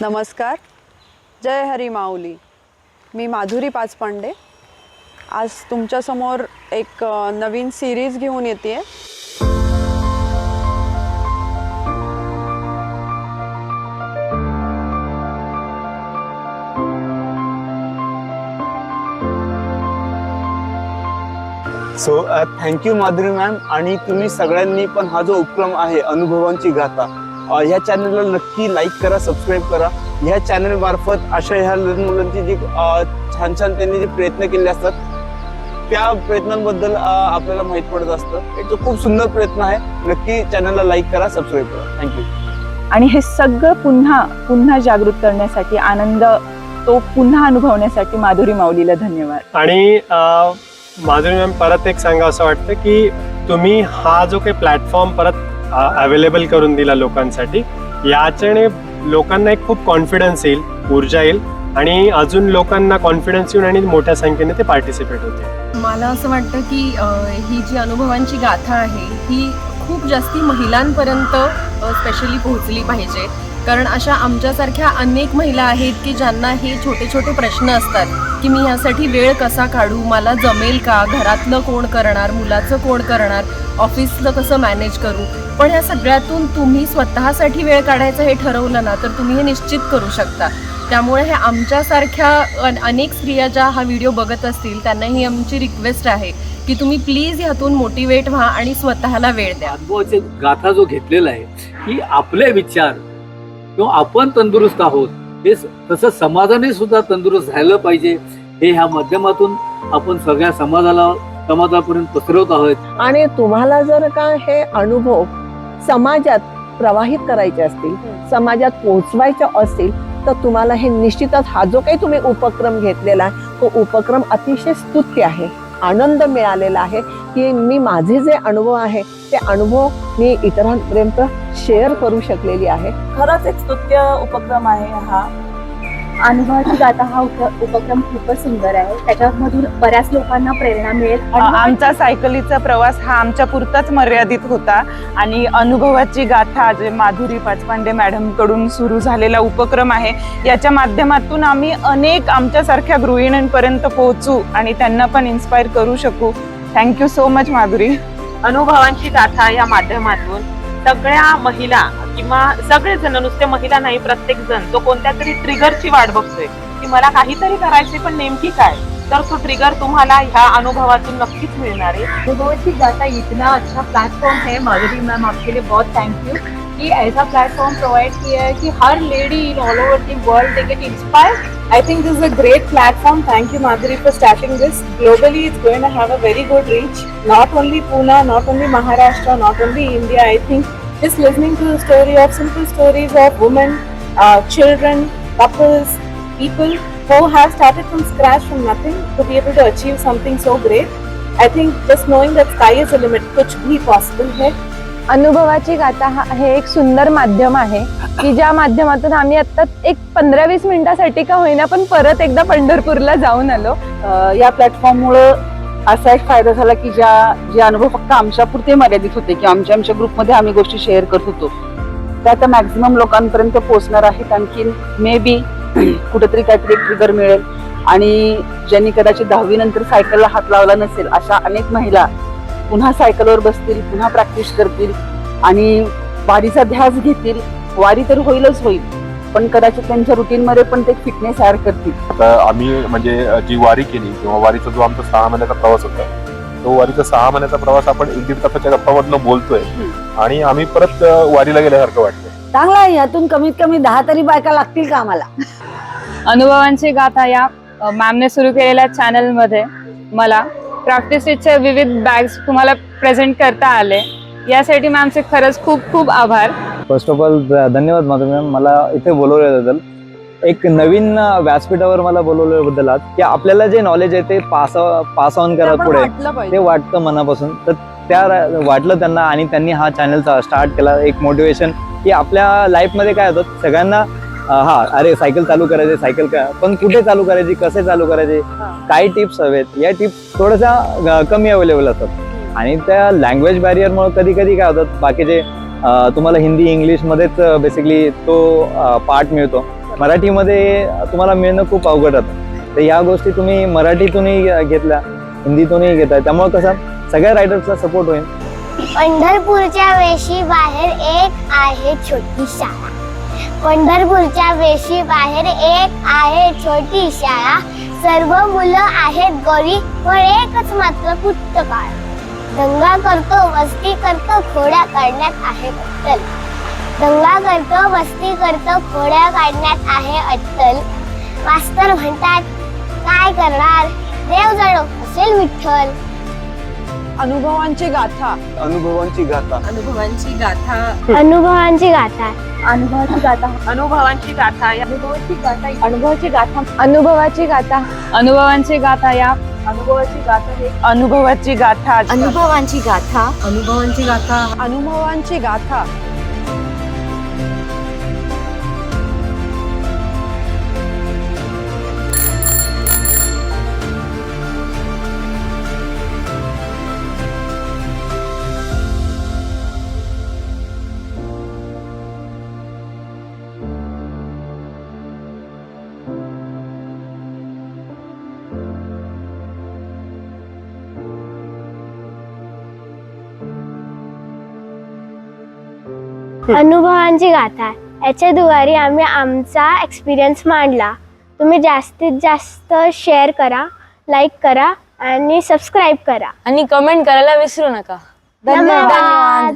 नमस्कार. जय हरी माऊली. मी माधुरी पाचपांडे. आज तुमच्यासमोर एक नवीन सिरीज घेऊन येते सो थँक्यू माधुरी मॅम आणि तुम्ही सगळ्यांनी पण हा जो उपक्रम आहे अनुभवांची गाथा ह्या चॅनलला नक्की लाईक करा सबस्क्राईब करा. ह्या चॅनल मार्फत अशा ह्या लहान मुलांची जी छान छान त्यांनी जे प्रयत्न केले असतात त्या प्रयत्नांबद्दल आपल्याला माहीत पडत असतं. एक जो खूप सुंदर प्रयत्न आहे नक्की चॅनलला लाईक करा सबस्क्राईब करा. थँक्यू आणि हे सगळं पुन्हा पुन्हा जागृत करण्यासाठी आनंद तो पुन्हा अनुभवण्यासाठी माधुरी माऊलीला धन्यवाद. आणि माधुरी मॅम परत एक सांगा असं वाटतं की तुम्ही हा जो काही प्लॅटफॉर्म परत अवेलेबल करून दिला लोकांसाठी. याच्याने लोकांना एक खूप कॉन्फिडन्स येईल ऊर्जा येईल आणि अजून लोकांना कॉन्फिडन्स येऊन आणि मोठ्या संख्येने ते पार्टिसिपेट होते मला असं वाटतं की ही जी अनुभवांची गाथा आहे ही खूप जास्ती महिलांपर्यंत स्पेशली पोहोचली पाहिजे. कारण अशा आमच्यासारख्या अनेक महिला आहेत की ज्यांना हे छोटे छोटे प्रश्न असतात की मी ह्यासाठी वेळ कसा काढू मला जमेल का घरातलं कोण करणार मुलाचं कोण करणार ऑफिसचं कसं मॅनेज करू? पण ह्या सगळ्यातून तुम्ही स्वतःसाठी वेळ काढायचं हे ठरवलं ना तर तुम्ही हे निश्चित करू शकता. त्यामुळे हे आमच्यासारख्या अन- अनेक स्त्रिया ज्या हा व्हिडिओ बघत असतील त्यांना ही आमची रिक्वेस्ट आहे की तुम्ही प्लीज ह्यातून मोटिवेट व्हा आणि स्वतःला वेळ द्या. अनुभवाचे गाथा जो घेतलेला आहे की आपले विचार किंवा आपण तंदुरुस्त आहोत हे तसं समाजाने सुद्धा तंदुरुस्त राहिलं पाहिजे. हे ह्या माध्यमातून आपण सगळ्या समाजाला समाजापर्यंत पसरवत आहोत. आणि तुम्हाला जर का हे अनुभव समाजात प्रवाहित करायचे असतील समाजात पोहोचवायचे असतील तर तुम्हाला हे निश्चितच हा जो काही तुम्ही उपक्रम घेतलेला आहे तो उपक्रम अतिशय स्तुत्य आहे. आनंद मिळालेला आहे की मी माझे जे अनुभव आहे ते अनुभव मी इतरांपर्यंत शेअर करू शकलेली आहे. खरंच एक स्तुत्य उपक्रम आहे हा. अनुभवाची गाथा हा उप- उपक्रम खूपच सुंदर आहे. त्याच्यामधून बऱ्याच लोकांना प्रेरणा मिळेल. आमचा सायकलीचा प्रवास हा आमच्या पुरताच मर्यादित होता आणि अनुभवाची गाथा जे माधुरी पाचपांडे मॅडमकडून सुरू झालेला उपक्रम आहे याच्या माध्यमातून आम्ही अनेक आमच्यासारख्या गृहिणींपर्यंत पोहोचू आणि त्यांना पण इन्स्पायर करू शकू. Thank you so much Madhuri. अनुभवांची गाथा या माध्यमातून सगळ्या महिला किंवा सगळेजण नुसते महिला नाही प्रत्येक जण तो कोणत्या तरी ट्रिगरची वाट बघतोय की मला काहीतरी करायचे पण नेमकी काय तर तो ट्रिगर तुम्हाला ह्या अनुभवातून नक्कीच मिळणार आहे अनुभवाची जाता इतना अच्छा प्लेटफॉर्म है माधुरी मैम आपके लिए बहुत थैंक यू कि ऐसा प्लेटफॉर्म प्रोवाइड किया है कि हर lady in all over the world they get inspired I think this is a great platform. Madhuri you, starting this starting is Globally, it's going to have a very good reach. Not only Pune, not only Maharashtra, not only India. Just listening to the story of simple stories of women, uh, children, couples, people who have started from scratch from nothing to be able to achieve something so great. I think just knowing that sky is the limit, कुछ भी possible है. अनुभवाची गाथा हा हे एक सुंदर माध्यम आहे की ज्या माध्यमातून आम्ही आता एक पंधरा वीस मिनिटासाठी का होईना पण परत एकदा पंढरपूरला जाऊन आलो या प्लॅटफॉर्ममुळं असा एक फायदा झाला की ज्या जे अनुभव फक्त आमच्या पुरते मर्यादित होते की आमच्या आमच्या ग्रुपमध्ये आम्ही गोष्टी शेअर करत होतो त्या आता मॅक्झिमम लोकांपर्यंत पोहोचणार आहेत. आणखीन मे बी कुठेतरी काहीतरी ट्रिगर मिळेल. आणि ज्यांनी कदाचित दहावी नंतर सायकलला हात लावला नसेल अशा अनेक महिला पुन्हा सायकलवर बसतील पुन्हा प्रॅक्टिस करतील आणि वारीचा ध्यास घेतील. वारी तर होईलच होईल. पण कदाचित त्यांच्या रुटीनमध्ये पण ते फिटनेस ऍड करतील. आम्ही म्हणजे जी वारी केली किंवा वारीचा जो आमचा सहा महिन्याचा प्रवास होता तो वारीचा सहा महिन्याचा प्रवास आपण एक दीड तासाच्या गप्पामधनं बोलतोय. आणि आम्ही परत वारीला गेल्यासारखं वाटतंय. चांगला आहे यातून कमीत कमी दहा तरी बायका लागतील का आम्हाला? अनुभवांची गाथा या मॅमने सुरू केलेल्या चॅनलमध्ये मला प्रॅक्टिसचे विविध बॅग्स तुम्हाला प्रेझेंट करता आले. यासाठी मॅमचे खरंच खूप खूप आभार. फर्स्ट ऑफ ऑल धन्यवाद माधुरी मॅम. मला इथे बोलवल्याबद्दल. एक नवीन व्यासपीठावर मला बोलवल्याबद्दल आज. की आपल्याला जे नॉलेज आहे ते पास पास ऑन करा पुढे. ते वाटतं मनापासून. तर त्या वाटलं त्यांना आणि त्यांनी हा चॅनलचा स्टार्ट केला. एक मोटिवेशन की आपल्या लाईफमध्ये काय होतं? सगळ्यांना हा अरे सायकल चालू करायचे सायकल का पण कुठे चालू करायची? कसे चालू करायचे? काही टिप्स हवेत? या टिप्स थोड्याशा कमी अवेलेबल असतात. आणि त्या लँग्वेज बॅरियरमुळे कधी कधी काय होतात? बाकीचे तुम्हाला हिंदी इंग्लिशमध्येच बेसिकली तो पार्ट मिळतो. मराठीमध्ये तुम्हाला मिळणं खूप अवघड राहतं तर ह्या गोष्टी तुम्ही मराठीतूनही घेतल्या हिंदीतूनही घेताय. त्यामुळे कसं सगळ्या रायडर्सला सपोर्ट होईल. पंढरपूरच्या वेशी बाहेर एक आहे छोटी शाळा. पंढरपूरच्या वेशी बाहेर एक आहे छोटी शाळा. सर्व मुलं आहेत गोरी पण एकच मात्र पुस्तकाळ दंगा करतो मस्ती करतो खोड्या काढण्यात आहे अट्टल. दंगा करतो मस्ती करतो खोड्या काढण्यात आहे अट्टल. मास्तर म्हणतात काय करणार? देव जाणो असेल विठ्ठल. अनुभवांची गाथा. अनुभवांची गाथा. अनुभवांची गाथा. अनुभवांची गाथा. अनुभवाची गाथा. अनुभवांची गाथा या. अनुभवाची गाथा. अनुभवाची गाथा. अनुभवाची गाथा. अनुभवांची गाथा या. अनुभवाची गाथा हे अनुभवाची गाथा अनुभवांची गाथा. अनुभवांची गाथा. अनुभवांची गाथा. अनुभवांची गाथा याच्या द्वारे आम्ही आमचा एक्सपिरियन्स मांडला. तुम्ही जास्तीत जास्त शेअर करा लाईक करा आणि सबस्क्राईब करा. आणि कमेंट करायला विसरू नका. धन्यवाद.